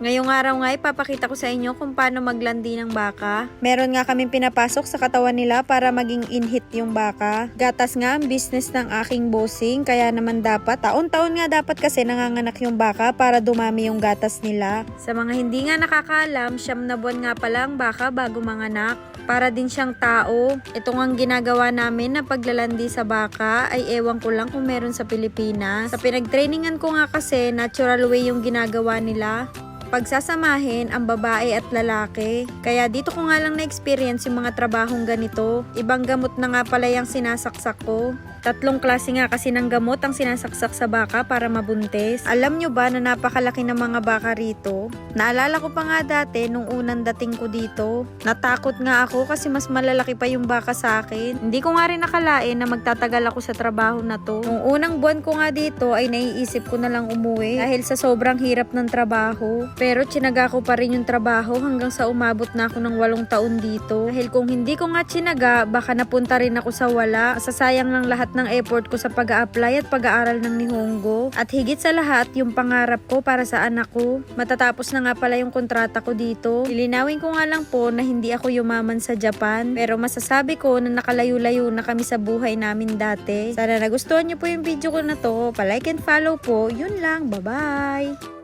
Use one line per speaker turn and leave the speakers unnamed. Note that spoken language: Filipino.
Ngayong araw nga ipapakita ko sa inyo kung paano maglandi ng baka. Meron nga kaming pinapasok sa katawan nila para maging inhit yung baka. Gatas nga ang business ng aking bossing kaya naman dapat, taon-taon nga dapat kasi nanganganak yung baka para dumami yung gatas nila. Sa mga hindi nga nakakaalam, siyam na buwan nga pala ang baka bago manganak. Para din siyang tao. Ito nga ang ginagawa namin na paglalandi sa baka ay ewan ko lang kung meron sa Pilipinas. Sa pinagtrainingan ko nga kasi natural way yung ginagawa nila pagsasamahin ang babae at lalaki. Kaya dito ko nga lang na-experience yung mga trabahong ganito. Ibang gamot na nga pala yung sinasaksak ko. Tatlong klase nga kasi ng gamot ang sinasaksak sa baka para mabuntis. Alam nyo ba na napakalaki ng mga baka rito? Naalala ko pa nga dati nung unang dating ko dito. Natakot nga ako kasi mas malalaki pa yung baka sa akin. Hindi ko nga rin nakalain na magtatagal ako sa trabaho na to. Nung unang buwan ko nga dito ay naiisip ko na lang umuwi dahil sa sobrang hirap ng trabaho. Pero tsinaga ko pa rin yung trabaho hanggang sa umabot na ako ng walong taon dito. Dahil kung hindi ko nga tsinaga, baka napunta rin ako sa wala. Sasayang lang lahat ng effort ko sa pag apply at pag-aaral ng Nihongo. At higit sa lahat, yung pangarap ko para sa anak ko. Matatapos na nga pala yung kontrata ko dito. Ilinawin ko nga lang po na hindi ako yumaman sa Japan. Pero masasabi ko na nakalayo-layo na kami sa buhay namin dati. Sana nagustuhan niyo po yung video ko na to. Palike and follow po. Yun lang. Bye-bye!